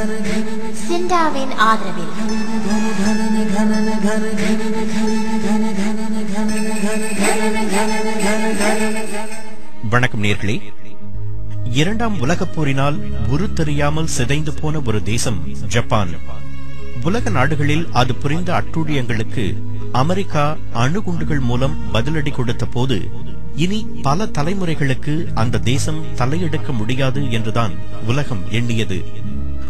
சிண்டாவின் ஆதரவில். வணக்கம் நேர்களே. இரண்டாம் உலகப் போரினால் உரு தெரியாமல் சிதைந்து போன ஒரு தேசம் ஜப்பான். உலக நாடுகளில் அது புரிந்த அட்டூழியங்களுக்கு அமெரிக்கா அணுகுண்டுகள் மூலம் பதிலடி கொடுத்த போது இனி பல தலைமுறைகளுக்கு அந்த தேசம் தலையெடுக்க முடியாது என்றுதான் உலகம் எண்ணியது.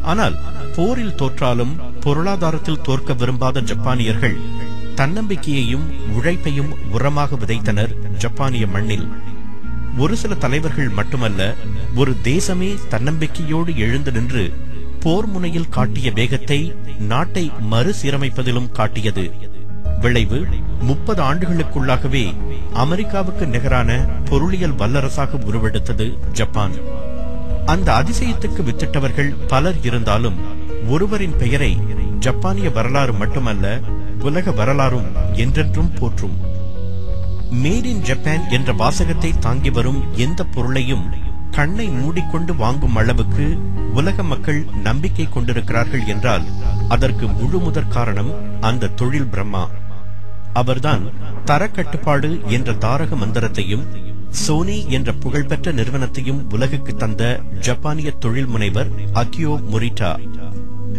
ஆனால் போரில் தோற்றாலும் பொருளாதாரத்தில் தோற்க விரும்பாத ஜப்பானியர்கள் தன்னம்பிக்கையையும் உழைப்பையும் உரமாக விதைத்தனர் ஜப்பானிய மண்ணில். ஒரு சில தலைவர்கள் மட்டுமல்ல ஒரு தேசமே தன்னம்பிக்கையோடு எழுந்து நின்று போர் முனையில் காட்டிய வேகத்தை நாட்டை மறுசீரமைப்பதிலும் காட்டியது. விளைவு முப்பது ஆண்டுகளுக்குள்ளாகவே அமெரிக்காவுக்கு நிகரான பொருளியல் வல்லரசாக உருவெடுத்தது ஜப்பான். அந்த அதிசயத்துக்கு வித்திட்டவர்கள் பலர் இருந்தாலும் ஒருவரின் பெயரை ஜப்பானிய வரலாறு மட்டுமல்ல உலக வரலாறும் என்றென்றும் போற்றும். மேட் இன் ஜப்பான் என்ற வாசகத்தை தாங்கி வரும் எந்த பொருளையும் கண்ணை மூடிக்கொண்டு வாங்கும் அளவுக்கு உலக மக்கள் நம்பிக்கை கொண்டிருக்கிறார்கள் என்றால் அதற்கு முழு முதற் காரணம் அந்த தொழில் பிரம்மா. அவர்தான் தரக்கட்டுப்பாடு என்ற தாரக மந்திரத்தையும் சோனி என்ற புகழ்பெற்ற நிறுவனத்தையும் உலகுக்கு தந்த ஜப்பானிய தொழில் முனைவர் அக்கியோ மொரிட்டா.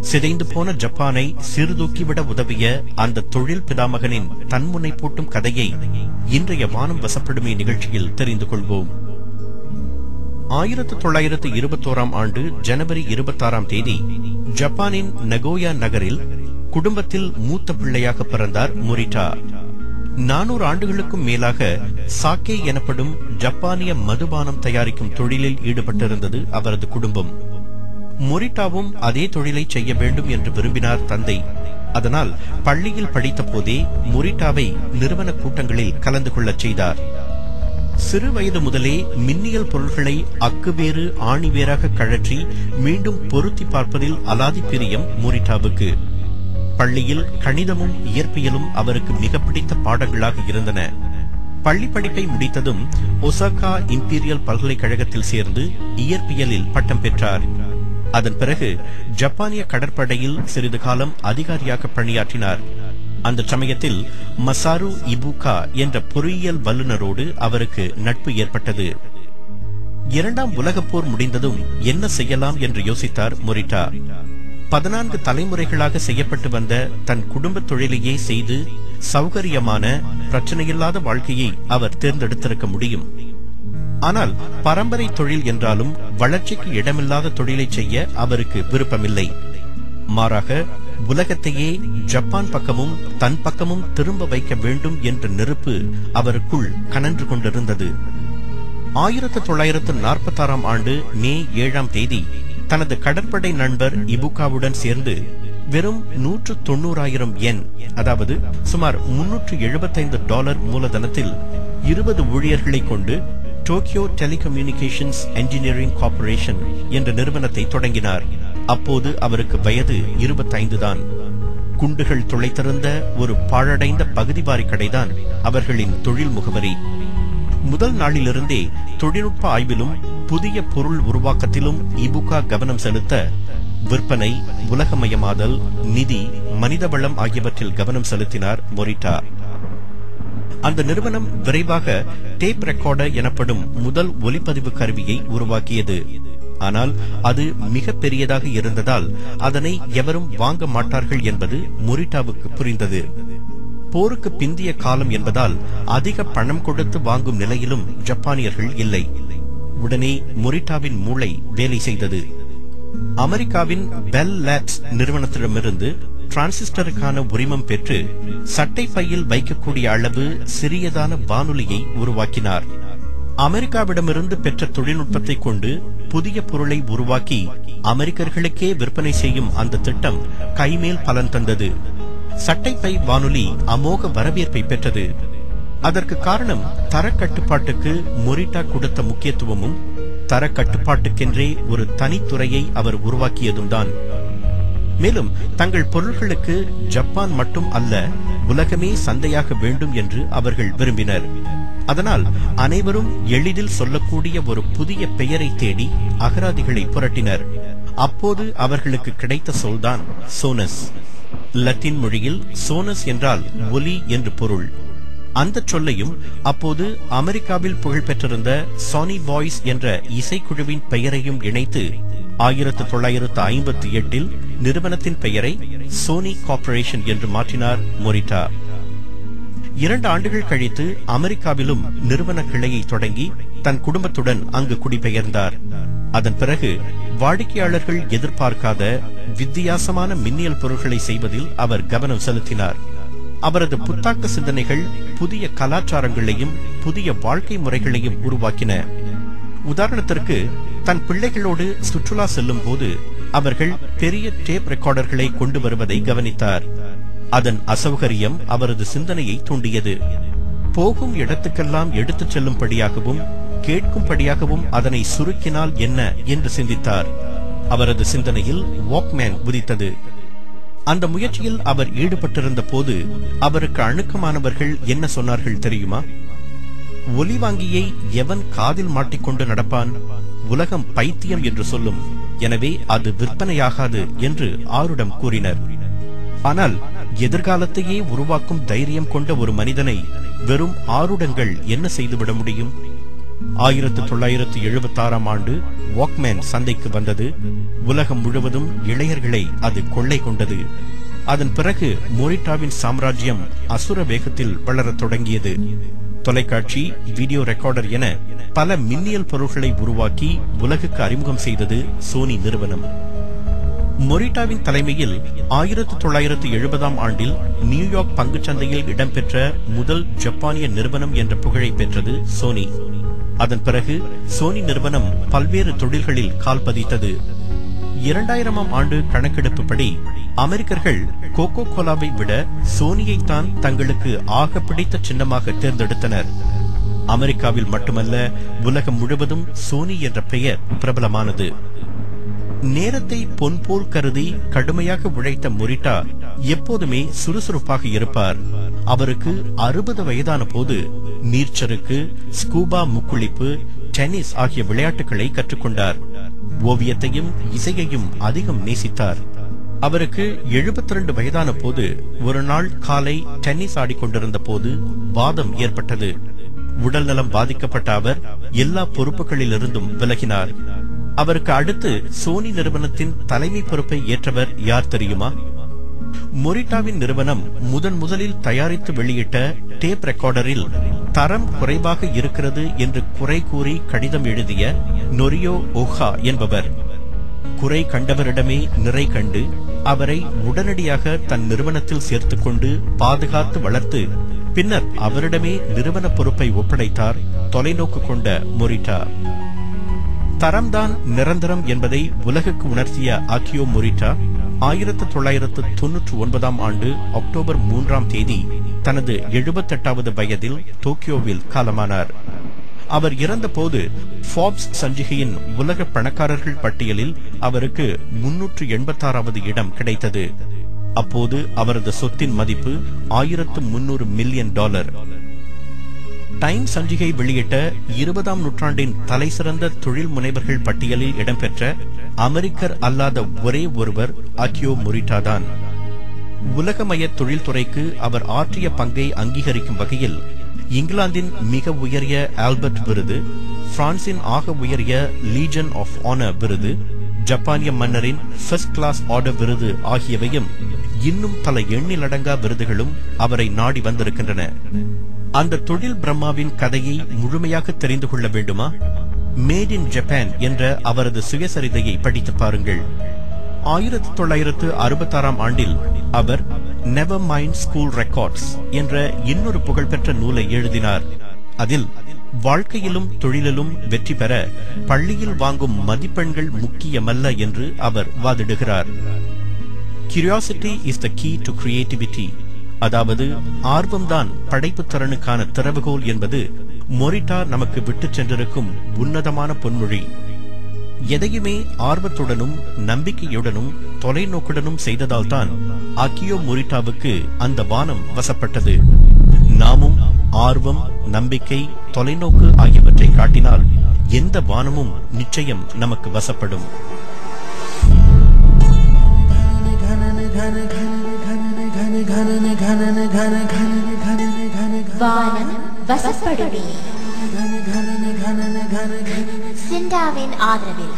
சிதைந்து போன ஜப்பானை சீர்தூக்கிவிட உதவிய அந்த தொழில் பிதாமகனின் தன்முனை பூட்டும் கதையை இன்றைய வானம் வசப்படுமே நிகழ்ச்சியில் தெரிந்து கொள்வோம். ஆயிரத்து தொள்ளாயிரத்து இருபத்தோராம் ஆண்டு ஜனவரி இருபத்தாறாம் தேதி ஜப்பானின் நகோயா நகரில் குடும்பத்தில் மூத்த பிள்ளையாக பிறந்தார் மொரிட்டா. நானூறு ஆண்டுகளுக்கும் மேலாக சாக்கே எனப்படும் ஜப்பானிய மதுபானம் தயாரிக்கும் தொழிலில் ஈடுபட்டிருந்தது அவரது குடும்பம். மொரிட்டாவும் அதே தொழிலை செய்ய வேண்டும் என்று விரும்பினார் தந்தை. அதனால் பள்ளியில் படித்த போதே மொரிட்டாவை நிறுவன கூட்டங்களில் கலந்து கொள்ளச் செய்தார். சிறு வயது முதலே மின்னியல் பொருள்களை அக்குவேறு ஆணிவேராக கழற்றி மீண்டும் பொருத்தி பார்ப்பதில் அலாதி பிரியம் மொரிட்டாவுக்கு. பள்ளியில் கணிதமும் இயற்பியலும் அவருக்கு மிக பிடித்த பாடங்களாக இருந்தன. பள்ளி படிப்பை முடித்ததும் ஒசாகா இம்பீரியல் பல்கலைக்கழகத்தில் சேர்ந்து இயற்பியலில் பட்டம் பெற்றார். அதன் பிறகு ஜப்பானிய கடற்படையில் சிறிது காலம் அதிகாரியாக பணியாற்றினார். அந்த சமயத்தில் மசாரு இபுகா என்ற பொறியியல் வல்லுநரோடு அவருக்கு நட்பு ஏற்பட்டது. இரண்டாம் உலகப் போர் முடிந்ததும் என்ன செய்யலாம் என்று யோசித்தார் மொரிட்டா. பதினான்கு தலைமுறைகளாக செய்யப்பட்டு வந்த தன் குடும்ப தொழிலையே செய்து சௌகரியமான பிரச்சனையில்லாத வாழ்க்கையை அவர் தேர்ந்தெடுத்திருக்க முடியும். ஆனால் பரம்பரை தொழில் என்றாலும் வளர்ச்சிக்கு இடமில்லாத தொழிலை செய்ய அவருக்கு விருப்பமில்லை. மாறாக உலகத்தையே ஜப்பான் பக்கமும் தன் பக்கமும் திரும்ப வைக்க வேண்டும் என்ற நெருப்பு அவருக்குள் கனன்று கொண்டிருந்தது. ஆயிரத்து தொள்ளாயிரத்து நாற்பத்தாறாம் ஆண்டு மே ஏழாம் தேதி தனது கடற்படை நண்பர் இபுகாவுடன் சேர்ந்து வெறும் நூற்று தொண்ணூறாயிரம் என் அதாவது சுமார் முன்னூற்று எழுபத்தைந்து டாலர் மூலதனத்தில் இருபது ஊழியர்களை கொண்டு டோக்கியோ டெலிகம்யூனிகேஷன்ஸ் என்ஜினியரிங் கார்ப்பரேஷன் என்ற நிறுவனத்தை தொடங்கினார். அப்போது அவருக்கு வயது இருபத்தைந்து தான். குண்டுகள் துளைத்திருந்த ஒரு பாழடைந்த பகுதிவாரி கடைதான் அவர்களின் தொழில் முகவரி. முதல் நாளிலிருந்தே தொழில்நுட்ப ஆய்விலும் புதிய பொருள் உருவாக்கத்திலும் இபுகா கவனம் செலுத்த விற்பனை உலகமயமாதல் நிதி மனிதவளம் ஆகியவற்றில் கவனம் செலுத்தினார் மொரிட்டா. அந்த நிறுவனம் விரைவாக டேப் ரெக்கார்டர் எனப்படும் முதல் ஒலிப்பதிவு கருவியை உருவாக்கியது. ஆனால் அது மிக பெரியதாக இருந்ததால் அதனை எவரும் வாங்க மாட்டார்கள் என்பது மொரிட்டாவுக்கு புரிந்தது. போருக்கு பிந்திய காலம் என்பதால் அதிக பணம் கொடுத்து வாங்கும் நிலையிலும் ஜப்பானியர்கள் இல்லை. உடனே மொரிட்டாவின் மூளை வேலை செய்தது. அமெரிக்காவின் பெல் லேப்ஸ் நிறுவனத்திடமிருந்து டிரான்சிஸ்டருக்கான உரிமம் பெற்று சட்டை பையில் வைக்கக்கூடிய அளவு சிறியதான வானொலியை உருவாக்கினார். அமெரிக்காவிடமிருந்து பெற்ற தொழில்நுட்பத்தை கொண்டு புதிய பொருளை உருவாக்கி அமெரிக்கர்களுக்கே விற்பனை செய்யும் அந்த திட்டம் கைமேல் பலன் தந்தது. சட்டைப்பை வானொலி அமோக வரவேற்பை பெற்றது. அதற்கு காரணம் தரக்கட்டுப்பாட்டுக்கு மொரிட்டா கொடுத்த முக்கியத்துவமும் தரக்கட்டுப்பாட்டுக்கென்றே ஒரு தனித்துறையை அவர் உருவாக்கியதும் தான் மேலும் தங்கள் பொருள்களுக்கு ஜப்பான் மட்டும் அல்ல உலகமே சந்தையாக வேண்டும் என்று அவர்கள் விரும்பினர். அதனால் அனைவரும் எளிதில் சொல்லக்கூடிய ஒரு புதிய பெயரை தேடி அகராதிகளை புரட்டினர். அப்போது அவர்களுக்கு கிடைத்த சொல்தான் சோனஸ். லத்தீன் மொழியில் சோனஸ் என்றால் ஒலி என்று பொருள். அந்த சொல்லையும் அப்போது அமெரிக்காவில் புகழ்பெற்றிருந்த சானி பாய்ஸ் என்ற இசைக்குழுவின் பெயரையும் இணைத்து ஆயிரத்து தொள்ளாயிரத்து ஐம்பத்தி எட்டில் நிறுவனத்தின் பெயரை சோனி கார்ப்பரேஷன் என்று மாற்றினார் மொரிட்டா. இரண்டு ஆண்டுகள் கழித்து அமெரிக்காவிலும் நிறுவன கிளையை தொடங்கி தன் குடும்பத்துடன் அங்கு குடிபெயர்ந்தார். அதன் பிறகு வாடிக்கையாளர்கள் எதிர்பார்க்காத வித்தியாசமான மின்னியல் பொருட்களை செய்வதில் அவர் கவனம் செலுத்தினார். அவரது புத்தாக்க சிந்தனைகள் புதிய கலாச்சாரங்களையும் புதிய வாழ்க்கை முறைகளையும் உருவாக்கின. உதாரணத்திற்கு தன் பிள்ளைகளோடு சுற்றுலா செல்லும் போது அவர்கள் பெரிய டேப் ரெக்கார்டர்களை கொண்டு வருவதை கவனித்தார். அதன் அசௌகரியம் அவரது சிந்தனையை தூண்டியது. போகும் இடத்துக்கெல்லாம் எடுத்துச் செல்லும்படியாகவும் கேட்கும்படியாகவும் அதனை சுருக்கினால் என்ன என்று சிந்தித்தார். அவரது சிந்தனையில் வாக்மேன் உதித்தது. அந்த முயற்சியில் அவர் ஈடுபட்டிருந்த போது அவருக்கு அணுக்கமானவர்கள் என்ன சொன்னார்கள் தெரியுமா? ஒலி வாங்கியை எவன் காதில் மாட்டிக்கொண்டு நடப்பான்? உலகம் பைத்தியம் என்று சொல்லும். எனவே அது விற்பனையாகாது என்று ஆருடம் கூறினர். ஆனால் எதிர்காலத்தையே உருவாக்கும் தைரியம் கொண்ட ஒரு மனிதனை வெறும் ஆருடங்கள் என்ன செய்துவிட முடியும்? ஆயிரத்து தொள்ளாயிரத்து எழுபத்தாறாம் ஆண்டு வாக்மேன் சந்தைக்கு வந்தது. உலகம் முழுவதும் இளையர்களை அது கொள்ளை கொண்டது. அதன் பிறகு மொரிட்டாவின் சாம்ராஜ்யம் அசுர வேகத்தில் வளரத் தொடங்கியது. தொலைக்காட்சி வீடியோ ரெக்கார்டர் என பல மின்னியல் பொருட்களை உருவாக்கி உலகுக்கு அறிமுகம் செய்தது சோனி நிறுவனம். மொரிட்டாவின் தலைமையில் ஆயிரத்து தொள்ளாயிரத்து எழுபதாம் ஆண்டில் நியூயார்க் பங்குச்சந்தையில் இடம்பெற்ற முதல் ஜப்பானிய நிறுவனம் என்ற புகழை பெற்றது சோனி. அதன் பிறகு சோனி நிறுவனம் பல்வேறு தொழில்களில் கால் பதித்தது. இரண்டாயிரமாம் ஆண்டு கணக்கெடுப்புப்படி அமெரிக்கர்கள் கோகோ கோலாவை விட சோனியைத்தான் தங்களுக்கு ஆக பிடித்த சின்னமாக தேர்ந்தெடுத்தனர். அமெரிக்காவில் மட்டுமல்ல உலகம் முழுவதும் சோனி என்ற பெயர் பிரபலமானது. நேரத்தை பொன் போல் கருதி கடுமையாக உழைத்த முரிட்டா எப்போதுமே சுறுசுறுப்பாக இருப்பார். அவருக்கு அறுபது வயதான போது நீர்ச்சறுக்கு ஸ்கூபா முக்குளிப்பு டென்னிஸ் ஆகிய விளையாட்டுகளை கற்றுக்கொண்டார். ஓவியத்தையும் இசையையும் அதிகம் நேசித்தார். அவருக்கு 72 வயதான போது ஒரு நாள் காலை டென்னிஸ் ஆடிக்கொண்டிருந்த போது வாதம் ஏற்பட்டது. உடல்நலம் பாதிக்கப்பட்ட அவர் எல்லா பொறுப்புகளிலிருந்தும் விலகினார். அவருக்கு அடுத்து சோனி நிறுவனத்தின் தலைமை பொறுப்பை ஏற்றவர் யார் தெரியுமா? மொரிட்டாவின் நிறுவனம் முதன் முதலில் தயாரித்து வெளியிட்ட டேப் ரெக்கார்டரில் தரம் குறைவாக இருக்கிறது என்று குறை கூறி கடிதம் எழுதிய நொரியோ ஓஹா என்பவர். குறை கண்டவரிடமே நிறை கண்டு அவரை உடனடியாக தன் நிறுவனத்தில் சேர்த்துக் கொண்டு பாதுகாத்து வளர்த்து பின்னர் அவரிடமே நிறுவன பொறுப்பை ஒப்படைத்தார் தொலைநோக்கு கொண்ட மொரிட்டா. தரம்தான் நிரந்தரம் என்பதை உலகுக்கு உணர்த்திய ஆக்கியோ மொரிட்டா ஆயிரத்து தொள்ளாயிரத்து தொன்னூற்று ஒன்பதாம் ஆண்டு அக்டோபர் மூன்றாம் தேதி தனது எழுபத்தெட்டாவது வயதில் டோக்கியோவில் காலமானார். அவர் இறந்தபோது ஃபாப்ஸ் சஞ்சிகையின் உலக பணக்காரர்கள் பட்டியலில் அவருக்கு முன்னூற்று எண்பத்தாறாவது இடம் கிடைத்தது. அப்போது அவரது சொத்தின் மதிப்பு ஆயிரத்து முன்னூறு மில்லியன் டாலர். டைம் சஞ்சிகை வெளியிட்ட இருபதாம் நூற்றாண்டின் தலைசிறந்த தொழில் முனைவர்கள் பட்டியலில் இடம்பெற்ற அமெரிக்கர் அல்லாத ஒரே ஒருவர் அக்கியோ முரிட்டா தான் உலகமய தொழில்துறைக்கு அவர் ஆற்றிய பங்கை அங்கீகரிக்கும் வகையில் இங்கிலாந்தின் மிக உயரிய ஆல்பர்ட் விருது பிரான்சின் ஆக உயரிய லீஜன் ஆஃப் ஆனர் விருது ஜப்பானிய மன்னரின் ஃபர்ஸ்ட் கிளாஸ் ஆர்டர் விருது ஆகியவையும் இன்னும் பல எண்ணிலடங்கா விருதுகளும் அவரை நாடி வந்திருக்கின்றன. அந்த தொழில் பிரம்மாவின் கதையை முழுமையாக தெரிந்து கொள்ள வேண்டுமா? மேட் இன் ஜப்பான் என்ற அவரது சுயசரிதையை படித்து பாருங்கள். ஆயிரத்தி தொள்ளாயிரத்து அறுபத்தாறாம் ஆண்டில் அவர் நெவர் மைண்ட் ஸ்கூல் ரெக்கார்ட்ஸ் என்ற இன்னொரு புகழ்பெற்ற நூலை எழுதினார். அதில் வாழ்க்கையிலும் தொழிலிலும் வெற்றி பெற பள்ளியில் வாங்கும் மதிப்பெண்கள் முக்கியமல்ல என்று அவர் வாதிடுகிறார். Curiosity is the key to creativity அதாவது ஆர்வம்தான் படைப்பு திறனுக்கான திறவுகோல் என்பது மொரிட்டா நமக்கு விட்டுச் சென்றிருக்கும் உன்னதமான பொன்மொழி. எதையுமே ஆர்வத்துடனும் நம்பிக்கையுடனும் தொலைநோக்குடனும் செய்ததால்தான் அக்கியோ மொரிட்டாவுக்கு அந்த வானம் வசப்பட்டது. நாமும் ஆர்வம் நம்பிக்கை தொலைநோக்கு ஆகியவற்றை காட்டினால் எந்த வானமும் நிச்சயம் நமக்கு வசப்படும். வசப்படுமே சிண்டாவின் ஆதரவில்.